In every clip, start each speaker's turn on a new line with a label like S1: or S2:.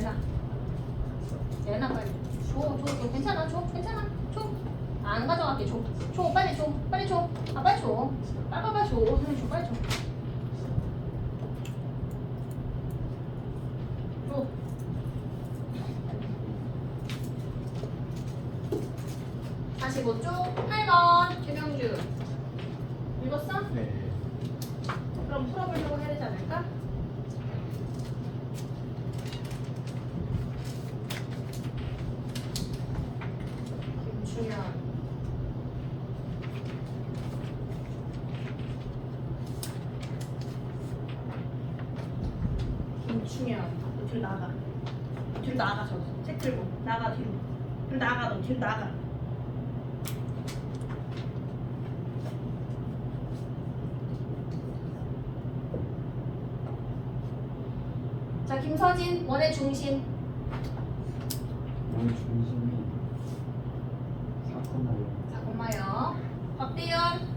S1: 내놔. 내놔 빨리. 줘, 줘, 줘. 괜찮아, 줘, 괜찮아, 줘. 안 가져갈게, 줘. 줘, 빨리 줘, 빨리 줘. 아, 빨리 줘. 빨리 빨리 줘. 선생님 줘, 빨리 줘. 줘. 다시 뭐죠? 8번 최병주. 읽었어?
S2: 네.
S1: 그럼 풀어보려고 해야 되지 않을까? 김충현 김충현 너 뒤로 나가. 뒤로 나가 저 책 들고. 나가 뒤로. 뒤로 나가 너. 뒤로 나가. 자 김서진 원의 중심.
S2: 오늘 중심이 사건 나요.
S1: 자 고마요. 박대현.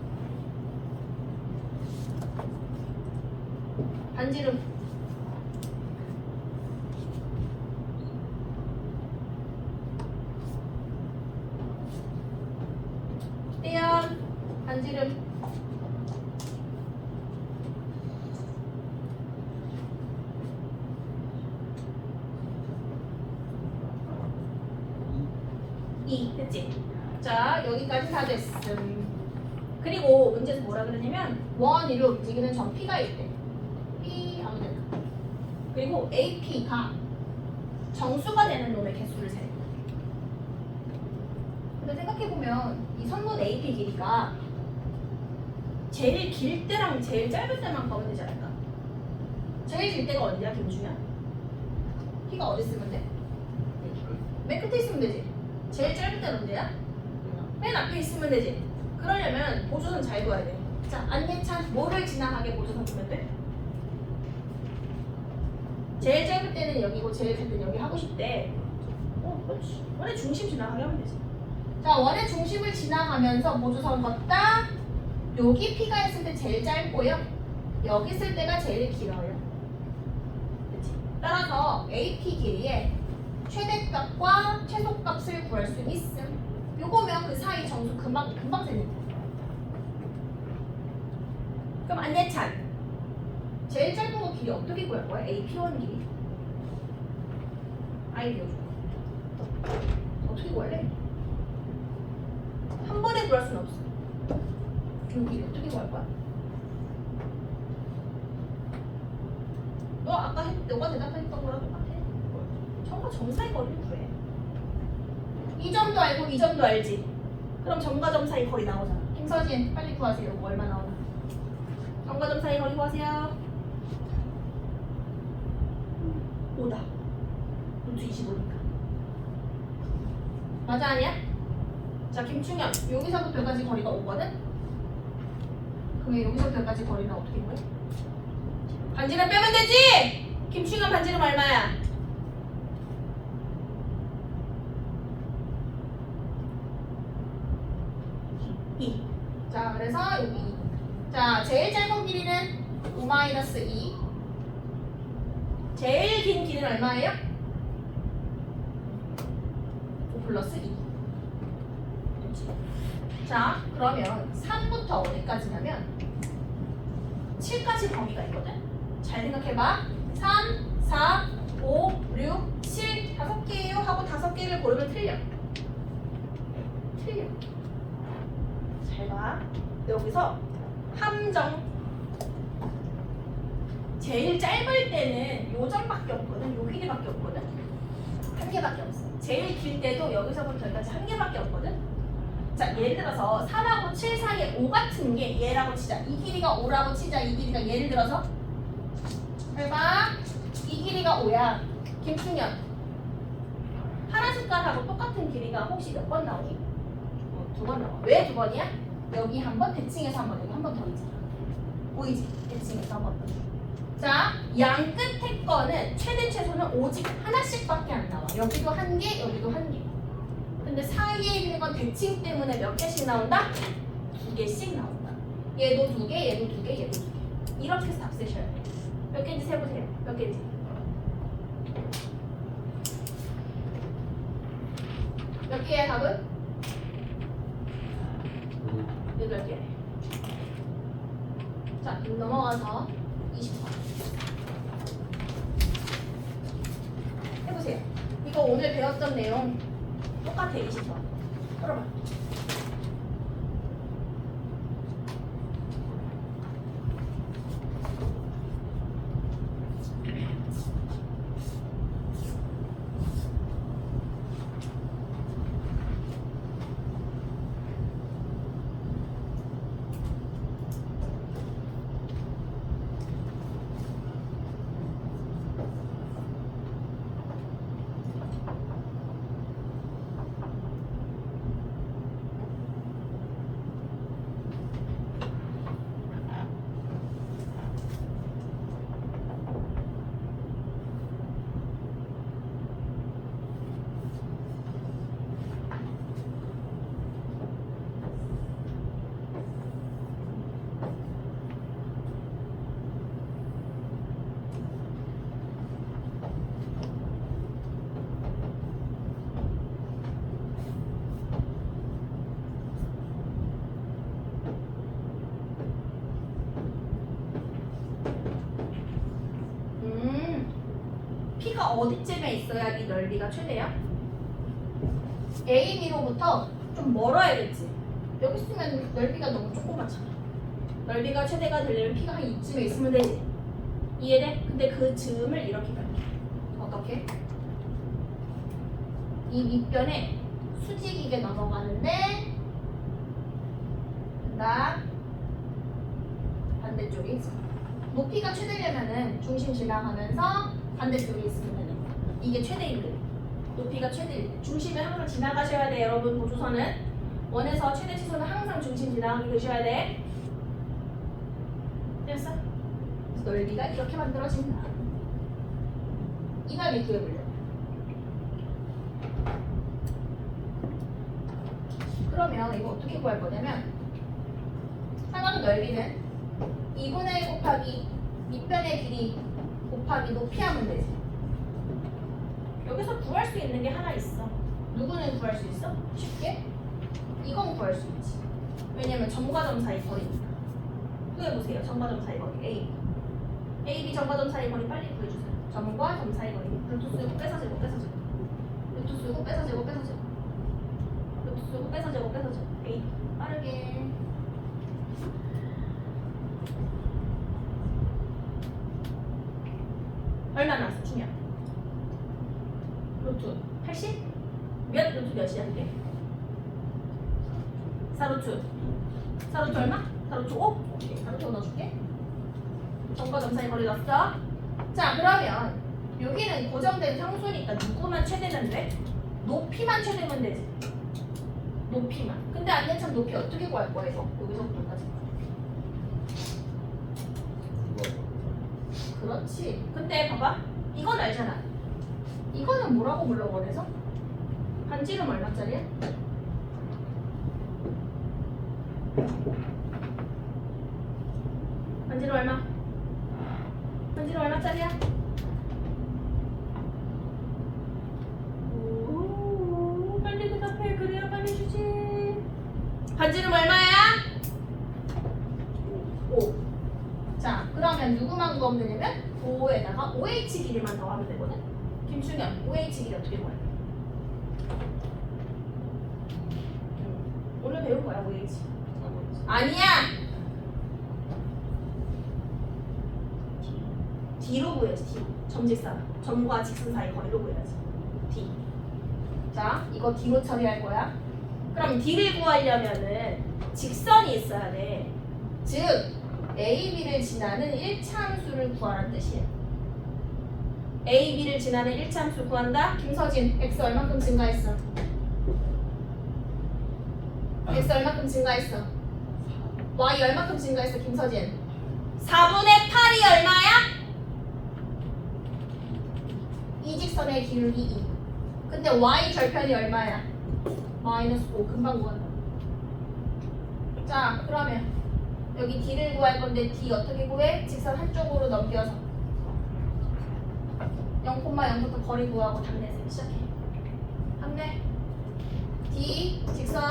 S1: 반지름 이 됐지? 자 여기까지 다 됐음. 그리고 문제에서 뭐라 그러냐면 원 위로 움직이는 점 P가 있대. P 아무데나 그리고 AP가 정수가 되는 놈의 개수를 세 근데 생각해보면 이 선분 AP 길이가 제일 길 때랑 제일 짧을 때만 가면 되지 않을까? 제일 길 때가 어디야 김주현? P가 어디 쓰면 돼? 맨 끝에 있으면 되지 제일 짧을 때는 언제야? 맨 앞에 있으면 되지. 그러려면 보조선 잘 둬야 돼. 자, 안예찬 뭐를 지나가게 보조선 두면 돼? 제일 짧을 때는 여기고 제일 길 때는 여기 하고 싶대. 어, 그렇지. 원의 중심 지나가게 하면 되지. 자, 원의 중심을 지나가면서 보조선 걷다. 여기 P가 있을 때 제일 짧고요. 여기 있을 때가 제일 길어요. 그치? 따라서 AP 길이에 최대값과 최소값을 구할 수 있음. 요거면 그 사이 정수 금방 금방 되는 거. 그럼 안예찬 제일 짧은 거 길이 어떻게 구할 거야? AP1 길이. 아이디어 줘. 어떻게 구할래? 한 번에 구할 수는 없어. 요 길이 어떻게 구할 거야? 너 아까 했, 너가 대답했던 거랑 똑같아. 점 사이 거리를 구해. 이 점도 알고 이 점도 알지. 그럼 점과 점 사이 거리 나오잖아. 김서진 빨리 구하세요. 뭐 얼마 나오나? 점과 점 사이 거리 구하세요. 5다. 루트 25니까. 맞아 아니야? 자 김충현 여기서부터 여기까지 거리가 5거든? 그럼 여기서부터 여기까지 거리는 어떻게 구해? 반지름 빼면 되지! 김충현 반지름 얼마야? 2. 자, 그래서 여기. 자, 제일 짧은 길이는 5 마이너스 2. 제일 긴 길이는 얼마예요? 5 플러스 2. 자, 그러면 3부터 어디까지냐면 7까지 범위가 있거든? 잘 생각해봐. 3, 4, 5, 6, 7 다섯 개예요 하고 다섯 개를 고르면 틀려. 틀려. 잘 봐. 여기서 함정 제일 짧을 때는 요 점밖에 없거든. 요 길이밖에 없거든. 한 개밖에 없어. 제일 길 때도 여기서부터 여기까지 한 개밖에 없거든. 자, 예를 들어서 3하고 7 사이에 5 같은 게 얘라고 치자. 이 길이가 5라고 치자. 이 길이가 예를 들어서 잘 봐. 이 길이가 5야. 김충현. 파란 색깔하고 똑같은 길이가 혹시 몇 번 나오니? 어, 두번 나와. 왜 두 번이야? 여기 한 번, 대칭에서 한 번, 여기 한 번 더 있잖아. 보이지? 대칭에서 한 번 더. 자, 양 끝에 거는 최대 최소는 오직 하나씩밖에 안 나와. 여기도 한 개, 여기도 한 개. 근데 사이에 있는 건 대칭 때문에 몇 개씩 나온다? 두 개씩 나온다. 얘도 두 개, 얘도 두 개, 얘도 두 개. 이렇게 해서 답 쓰셔야 돼요. 몇 개인지 세보세요. 몇 개인지. 몇 개야 답은? 여덟 개. 자, 그럼 넘어가서 20번. 해보세요. 이거 오늘 배웠던 내용 똑같아, 20번. 풀어봐. 음, P가 어디쯤에 있어야 이 넓이가 최대야? A, B로부터 좀 멀어야겠지. 여기 있으면 넓이가 너무 조그맣잖아. 넓이가 최대가 되려면 P가 한 이쯤에 있으면 되지. 이해돼? 근데 그 즈음을 이렇게 갈게. 어떻게? 이 밑변에 수직이게 넘어가는데 나 반대쪽에 있어. 높이가 최대려면은 중심 지나가면서 반대쪽에 있으면. 이게 최대인 거 높이가 최대일 때 중심을 항상 지나가셔야 돼 여러분. 보조선은. 원에서 최대 치수는 항상 중심 지나가게 되셔야 돼. 됐어? 넓이가 이렇게 만들어진다. 이 다음에 구해볼래 그러면 이거 어떻게 구할 거냐면 상황 넓이는 2분의 1 곱하기 밑변의 길이 곱하기 높이 하면 되지 여기서 구할 수 있는 게 하나 있어. 누구는 구할 수 있어? 쉽게? 이건 구할 수 있지. 왜냐면 점과 점 사이 거리니까. 구해보세요. 점과 점 사이 거리. A. A, B 점과 점 사이 거리 빨리 구해주세요. 점과 점 사이 거리. 루트 쓰고 뺏어지고 뺏어지고. 루트 쓰고 뺏어지고 뺏어지고. 루트 쓰고 뺏어지고 뺏어지고. A. 빠르게. 얼마 나왔어, 중요? 루트 80? 몇 루트 몇이야 그게? 4루트 4루트 얼마? 4루트 5? 오케이 4루트 5 넣어줄게 점과 점 사이 거리 넣었어 자 그러면 여기는 고정된 상수니까 누구만 최대면 돼? 높이만 최대면 되지 높이만 근데 안내참 높이 어떻게 구할 거야 이거? 여기서부터까지 그렇지 근데 봐봐 이건 알잖아 이거는 뭐라고 불러 원해서? 반지름 얼마짜리야? 반지름 얼마? 반지름 얼마짜리야? 오, 빨리 대답해 그래야 빨리 주지 반지름 얼마야? 5 자, 그러면 누구만 구하면 되냐면 5에다가 OH 길이만 더하면 되거든? 김충현, OH 길이 어떻게 구해? 오늘 배울 거야 OH 아니야! D로 구해야지 D 점직선 점과 직선 사이 거리로 구해야지. D 자 이거 D로 처리할 거야. 그럼 D를 구하려면은 직선이 있어야 돼 즉 A, B를 지나는 1차 함수를 구하라는 뜻이야 A, B를 지나는 1차 함수 구한다? 김서진 X 얼만큼 증가했어? X 얼만큼 증가했어? Y 얼만큼 증가했어 김서진? 4분의 8이 얼마야? 이 직선의 기울기 2 근데 Y 절편이 얼마야? 마이너스 5 금방 구한다. 자 그러면 여기 D를 구할 건데 D 어떻게 구해? 직선 한쪽으로 넘겨서. 0,0부터 거리 구하고 답내세요 시작해. 답내. D 직선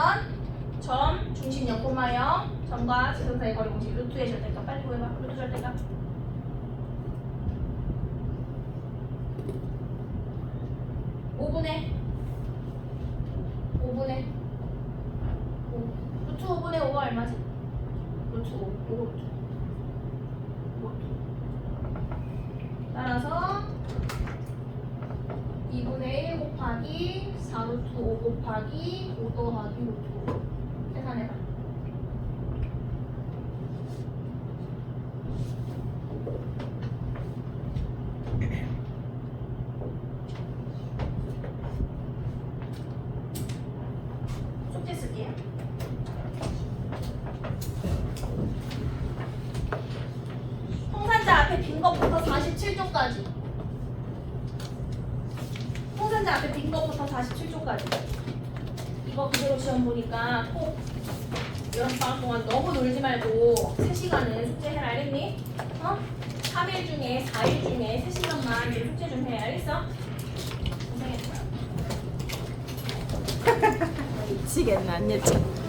S1: 점 중심 0,0 점과 직선 사이 거리 공식 루트의 절대값 빨리 구해봐. 루트 절대값. 오분의오분의. 오. 루트 5분의 5가 얼마지? 루트 5 요거 루트 요거 루트 따라서 2분의 1 곱하기 4루트 5 곱하기 5 더하기 루트 5계산해봐 숙제 쓸게요 홍산자 앞에 빈 것부터 47조까지 홍산자 앞에 빈 것부터 47조까지 이거 그대로 시험 보니까 꼭 여름방학 동안 너무 놀지 말고 3시간은 숙제해라 알겠니? 어? 3일 중에 4일 중에 3시간만 숙제 좀 해 알겠어? 고생했어
S2: 미치겠네 안 예측